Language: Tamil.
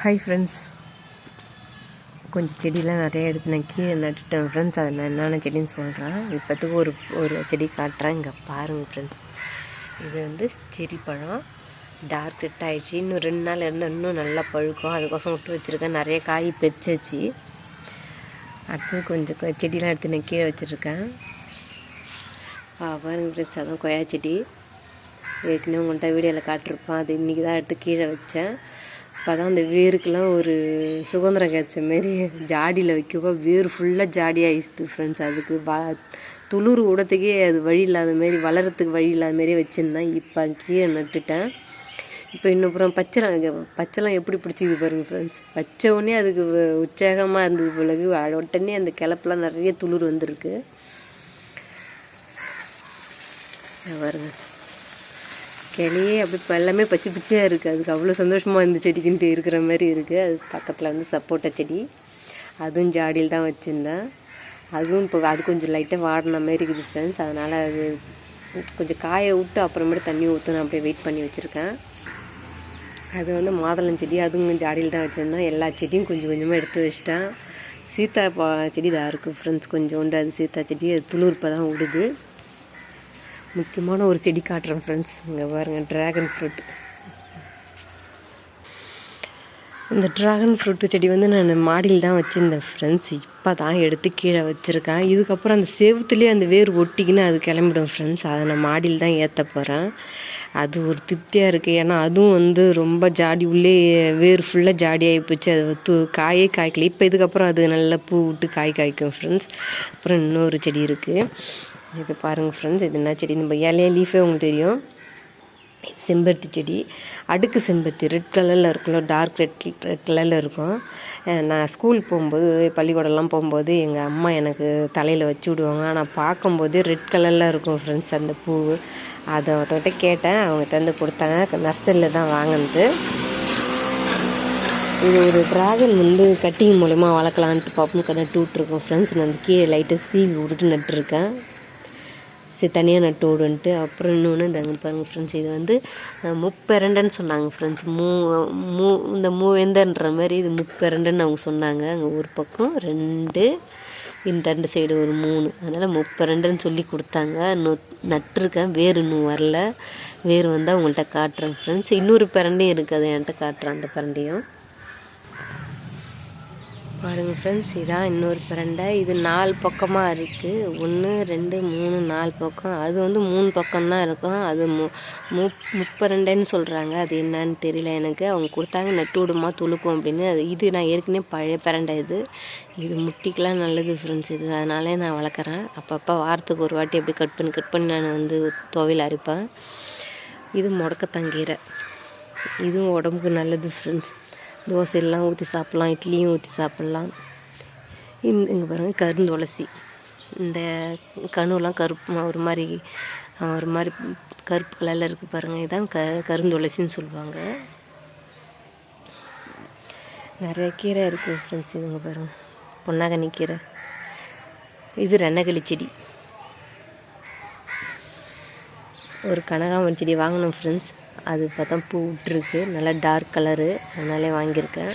ஹாய் ஃப்ரெண்ட்ஸ் கொஞ்சம் செடியெலாம் நிறைய எடுத்து நான் கீழே நட்டுட்டேன் ஃப்ரெண்ட்ஸ் அதை நான் என்னென்ன செடின்னு சொல்கிறேன் இப்போத்துக்கு ஒரு ஒரு செடி காட்டுறேன் இங்கே பாருங்கள் ஃப்ரெண்ட்ஸ் இது வந்து செரி பழம். டார்க் ரெட் ஆகிடுச்சு இன்னும் ரெண்டு நாள் இருந்தால் இன்னும் நல்லா பழுக்கும். அதுக்கோசம் விட்டு வச்சுருக்கேன். நிறைய காய் பறிச்சாச்சு. அடுத்தது கொஞ்சம் செடியெலாம் எடுத்து நான் கீழே வச்சுருக்கேன். பாருங்க ஃப்ரெண்ட்ஸ் அதான் கொய்யா செடி. ஏற்கனவே உங்கள்கிட்ட வீடியோவில் காட்டிருப்பேன் அது இன்றைக்கி தான் எடுத்து கீழே வச்சேன். அப்போ தான் அந்த வேருக்கெலாம் ஒரு சுதந்திரம் கிடைச்ச மாரி ஜாடியில் வைக்கப்போ வேர் ஃபுல்லாக ஜாடி ஆயிடுச்சு ஃப்ரெண்ட்ஸ் அதுக்கு வ துளிர் விடத்துக்கே அது வழி இல்லாத மாரி வளரத்துக்கு வழி இல்லாத மாரி வச்சுருந்தேன். இப்போ கீழே நட்டுட்டேன். இப்போ இன்னும் அப்புறம் பச்சைலாம் பச்சைலாம் எப்படி பிடிச்சிது பாருங்கள் ஃப்ரெண்ட்ஸ் வச்ச உடனே அதுக்கு உற்சாகமாக இருந்தது பிறகு உடனே அந்த கிளப்புலாம் நிறைய துளிர் வந்திருக்கு. இங்க கிளையே அப்படி இப்போ எல்லாமே பச்சை பச்சையாக இருக்குது அதுக்கு அவ்வளோ சந்தோஷமாக இந்த செடிக்குன்ட்டு இருக்கிற மாதிரி இருக்குது அது பக்கத்தில் வந்து சப்போட்டா செடி. அதுவும் ஜாடியில் தான் வச்சுருந்தேன். அதுவும் இப்போ அது கொஞ்சம் லைட்டாக வாடின மாதிரி இருக்குது ஃப்ரெண்ட்ஸ் அதனால் அது கொஞ்சம் காய விட்டு அப்புறமேட்டு தண்ணி ஊற்றணும் அப்படியே வெயிட் பண்ணி வச்சுருக்கேன். அது வந்து மாதுளம் செடி அதுவும் ஜாடியில் தான் வச்சுருந்தேன். எல்லா செடியும் கொஞ்சம் கொஞ்சமாக எடுத்து வச்சிட்டேன். சீத்தா பா செடி தான் இருக்குது ஃப்ரெண்ட்ஸ் கொஞ்சோண்டு அது சீத்தா செடி அது துளிர் இப்போ தான் விடுது முக்கியமான ஒரு செடி காட்டுறேன் ஃப்ரெண்ட்ஸ் இங்கே பாருங்கள் ட்ராகன் ஃப்ரூட் இந்த ட்ராகன் ஃப்ரூட்டு செடி வந்து நான் மாடியில் தான் வச்சுருந்தேன் ஃப்ரெண்ட்ஸ் இப்போ தான் எடுத்து கீழே வச்சுருக்கேன். இதுக்கப்புறம் அந்த செவுத்துலேயே அந்த வேர் ஒட்டிக்கின்னு அது கிளம்பிடும் ஃப்ரெண்ட்ஸ் அதை நான் மாடியில் தான் ஏற்ற போகிறேன் அது ஒரு திருப்தியாக இருக்குது ஏன்னா அதுவும் வந்து ரொம்ப ஜாடி உள்ளே வேர் ஃபுல்லாக ஜாடியாகி போச்சு. அது தூ காயே காய்க்கல. இப்போ இதுக்கப்புறம் அது நல்லா பூ விட்டு காய் காய்க்கும் ஃப்ரெண்ட்ஸ் அப்புறம் இன்னொரு செடி இருக்குது இது பாருங்கள் ஃப்ரெண்ட்ஸ் இது என்ன செடி? நம்ம இலைய லீஃபே உங்களுக்கு தெரியும். செம்பருத்தி செடி. அடுக்கு செம்பருத்தி ரெட் கலரில் இருக்குல்ல டார்க் ரெட் ரெட் கலரில் இருக்கும். நான் ஸ்கூல் போகும்போது பள்ளிக்கூடம்லாம் போகும்போது எங்கள் அம்மா எனக்கு தலையில் வச்சு விடுவாங்க. ஆனால் பார்க்கும்போது ரெட் கலரில் இருக்கும் ஃப்ரெண்ட்ஸ் அந்த பூ அதை ஒருத்தவங்கிட்ட கேட்டேன். அவங்க தந்து கொடுத்தாங்க. நர்சரியில் தான் வாங்கினது. இது ஒரு ட்ராகன் வந்து கட்டிங் மூலயமா வளர்க்கலான்ட்டு பார்ப்போம் நட்டு விட்டுருக்கோம் ஃப்ரெண்ட்ஸ் நான் கீழே லைட்டாக சீவி விட்டுட்டு நட்டுருக்கேன். சரி தனியாக நட்டு விடுன்ட்டு அப்புறம் இன்னொன்று இந்த பாருங்கள் ஃப்ரெண்ட்ஸ் இது வந்து அஹ், சொன்னாங்க ஃப்ரெண்ட்ஸ் மூ மூ இந்த மூவேந்தன்ற மாதிரி இது முப்பெரண்டைன்னு அவங்க சொன்னாங்க. அங்கே ஒரு பக்கம் ரெண்டு இந்த ரெண்டு சைடு ஒரு மூணு. அதனால் முப்பெரண்டைன்னு சொல்லி கொடுத்தாங்க. இன்னும் நட்டிருக்கேன். வேர் இன்னும் வரல. வேர் வந்தால் உங்கள்கிட்ட காட்டுறேன் ஃப்ரெண்ட்ஸ் இன்னொரு பிரண்டையும் இருக்குது அது என்கிட்ட காட்டுறேன் அந்த பிரண்டையும். பாருங்கள் ஃப்ரெண்ட்ஸ் இதான் இன்னொரு பிரண்டை. இது நாலு பக்கமாக இருக்குது ஒன்று ரெண்டு மூணு நாலு பக்கம். அது வந்து மூணு பக்கம்தான் இருக்கும். அது மு மு முப்பரண்டைன்னு சொல்கிறாங்க அது என்னன்னு தெரியல எனக்கு. அவங்க கொடுத்தாங்க நட்டு விடுமா துளுக்கும் அப்படின்னு. அது இது நான் ஏற்கனவே பழைய பிரண்டை இது. இது முட்டிக்கெலாம் நல்லது ஃப்ரெண்ட்ஸ் இது. அதனாலே நான் வளர்க்குறேன். அப்பப்போ வாரத்துக்கு ஒரு வாட்டி அப்படி கட் பண்ணி கட் பண்ணி நான் வந்து துவையில் அரைப்பேன். இது முடக்கத்தங்கீரை இதுவும் உடம்புக்கு நல்லது ஃப்ரெண்ட்ஸ் தோசையெல்லாம் ஊற்றி சாப்பிட்லாம் இட்லியும் ஊற்றி சாப்பிட்லாம். இந்த இங்கே பாருங்கள் கருந்துளசி இந்த கணுலாம் கருப்பு ஒரு மாதிரி ஒரு மாதிரி கருப்பு கலரில் இருக்குது பாருங்கள் இதான் க கருந்துளசின்னு சொல்லுவாங்க. நிறைய கீரை இருக்குது ஃப்ரெண்ட்ஸ் இதுங்க பாருங்கள் பொன்னாகண்ணி கீரை. இது ரென்னகளி செடி. ஒரு கனகாமரம் செடி வாங்கினோம் ஃப்ரெண்ட்ஸ் அது இப்போ தான் பூ விட்டுருக்கு. நல்லா டார்க் கலரு அதனாலே வாங்கியிருக்கேன்.